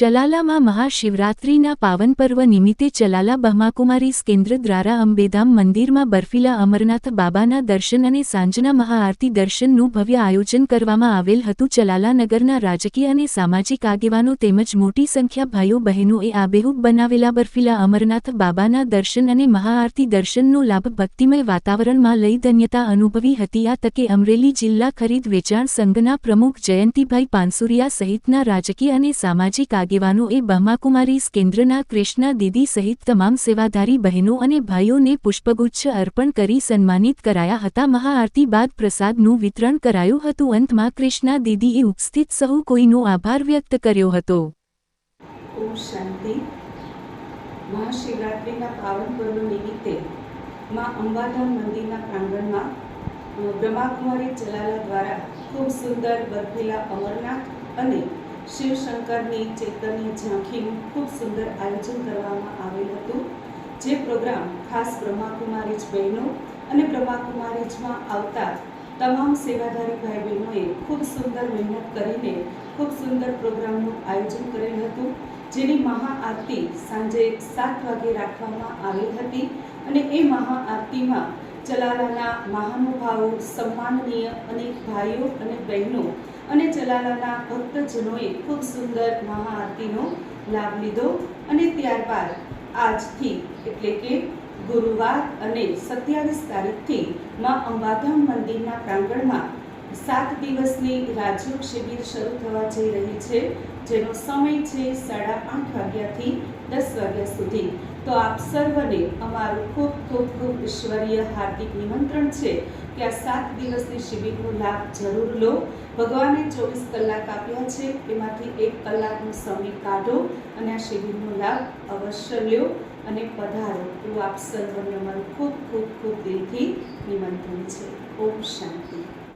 ચલાલામાં મહાશિવરાત્રિના પાવન પર્વ નિમિત્તે ચલાલા બહમાકુમારીસ કેન્દ્ર દ્વારા અંબેધામ મંદિરમાં બર્ફીલા અમરનાથ બાબાના દર્શન અને સાંજના મહાઆરતી દર્શનનું ભવ્ય આયોજન કરવામાં આવેલ હતું. ચલાલા નગરના રાજકીય અને સામાજિક આગેવાનો તેમજ મોટી સંખ્યા ભાઈઓ બહેનોએ આબેહૂબ બનાવેલા બર્ફીલા અમરનાથ બાબાના દર્શન અને મહાઆરતી દર્શનનો લાભ ભક્તિમય વાતાવરણમાં લઈ ધન્યતા અનુભવી હતી. આ તકે અમરેલી જિલ્લા ખરીદ વેચાણ સંઘના પ્રમુખ જયંતિભાઈ પાનસુરિયા સહિતના રાજકીય અને સામાજિક આગેવાનોએ બ્રહ્માકુમારીસ કેન્દ્રના કૃષ્ણા દીદી સહિત તમામ સેવાધારી બહેનો અને ભાઈઓને પુષ્પગુચ્છ અર્પણ કરી સન્માનિત કરાયા હતા. મહાઆરતી બાદ પ્રસાદનું વિતરણ કરાયું હતું. અંતમાં કૃષ્ણા દીદીએ ઉપસ્થિત સહુ કોઈનો આભાર વ્યક્ત કર્યો હતો. અને શિવશંકરની ચેતનની ઝાંખીનું ખૂબ સુંદર આયોજન કરવામાં આવેલ હતું. જે પ્રોગ્રામ ખાસ બ્રહ્માકુમારીજ બહેનો અને બ્રહ્માકુમારીજમાં આવતા તમામ સેવાધારી ભાઈ બહેનોએ ખૂબ સુંદર મહેનત કરીને ખૂબ સુંદર પ્રોગ્રામનું આયોજન કરેલ હતું, જેની મહાઆરતી સાંજે સાત વાગે રાખવામાં આવી હતી અને એ મહાઆરતીમાં ચલાલાના મહાનુભાવો, સન્માનનીય અનેક ભાઈઓ અને બહેનો અને જલાલાના ભક્તજનોએ ખૂબ સુંદર મહાઆરતીનો લાભ લીધો અને ત્યારબાદ આજથી એટલે કે ગુરુવાર અને સત્યાવીસ તારીખથી માં અંબાધામ મંદિરના પ્રાંગણમાં સાત દિવસની રાજયોગ શિબિર શરૂ થવા જઈ રહી છે, જેનો સમય છે સાડા આઠ વાગ્યાથી દસ વાગ્યા સુધી. તો આપ સર્વને અમારું ખૂબ ખૂબ ખૂબ ઈશ્વરીય હાર્દિક નિમંત્રણ છે કે આ સાત દિવસની શિબિરનો લાભ જરૂર લો. ભગવાને ચોવીસ કલાક આપ્યા છે. એમાંથી એક કલાકનો સમય કાઢો અને આ શિબિરનો લાભ અવશ્ય લ્યો અને પધારો. એવું આપ સર્વને અમારું ખૂબ ખૂબ ખૂબ દિલથી નિમંત્રણ છે. ઓમ શાંતિ.